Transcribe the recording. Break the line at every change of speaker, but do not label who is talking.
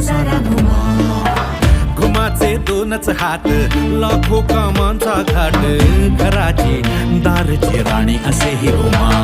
सारा घुमा
घुमाचे दोनच हात लाखो कामांचा घाट. घराची दारची राणी असेही घुमा